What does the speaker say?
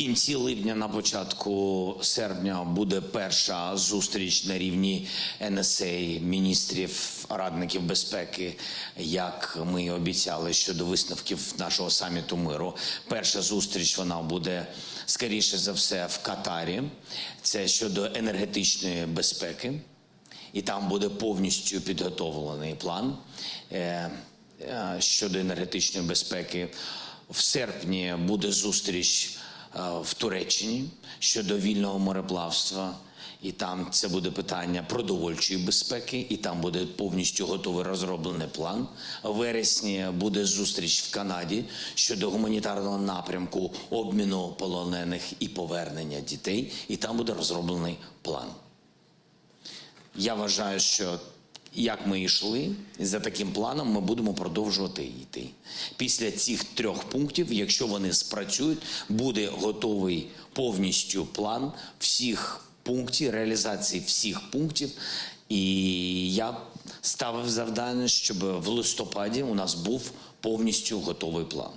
кінці липня, на початку серпня буде перша зустріч на рівні НСА, міністрів, радників безпеки, як ми і обіцяли щодо висновків нашого саміту миру. Перша зустріч вона буде скоріше за все в Катарі. Це щодо енергетичної безпеки і там буде повністю підготовлений план е, е, щодо енергетичної безпеки. В серпні буде зустріч в Туреччині щодо вільного мореплавства. І там це буде питання продовольчої безпеки, і там буде повністю готовий розроблений план. В вересні буде зустріч в Канаді щодо гуманітарного напрямку обміну полонених і повернення дітей, і там буде розроблений план. Я вважаю, що як ми йшли, за таким планом ми будемо продовжувати йти. Після цих трьох пунктів, якщо вони спрацюють, буде готовий повністю план всіх пунктів, реалізації всіх пунктів. І я ставив завдання, щоб в листопаді у нас був повністю готовий план.